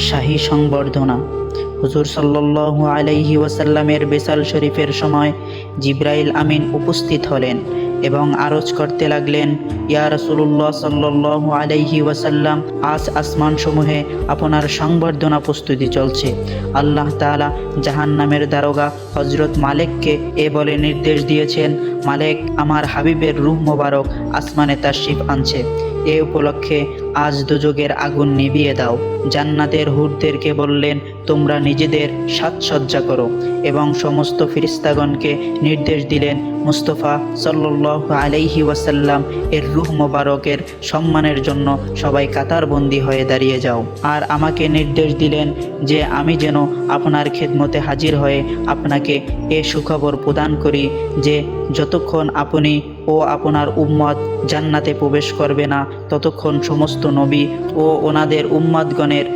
শাহী সংবর্ধনা। হুজুর সাল্লাল্লাহু আলাইহি ওয়াসাল্লামের বেসাল শরীফের সময় জিব্রাইল আমিন উপস্থিত হলেন এবং আরজ করতে লাগলেন ইয়া রাসূলুল্লাহ সাল্লাল্লাহু আলাইহি ওয়াসাল্লাম, আজ আসমানসমূহে আপনার সংবর্ধনা প্রস্তুতি চলছে। আল্লাহ তাআলা জাহান্নামের দারোগা হজরত মালেককে এ বলে নির্দেশ দিয়েছেন, মালেক আমার হাবিবের রূহ মোবারক আসমানে তার শিব আনছে। এ উপলক্ষে আজ দুযোগের আগুন নিভিয়ে দাও। জান্নাতের হুরদেরকে বললেন, তোমরা নিজেদের সাজসজ্জা করো এবং সমস্ত ফিরিস্তাগণকে নির্দেশ দিলেন মুস্তফা সাল্লাহ আলাইহি ওয়াসাল্লাম এর রুহ মোবারকের সম্মানের জন্য সবাই কাতারবন্দি হয়ে দাঁড়িয়ে যাও। আর আমাকে নির্দেশ দিলেন যে আমি যেন আপনার খেদমতে হাজির হয়ে আপনাকে এ সুখবর প্রদান করি যে যতক্ষণ আপনি ও আপনার উম্মত জান্নাতে প্রবেশ করবে না, ততক্ষণ সমস্ত নবী ও ওনাদের উম্মাদগণের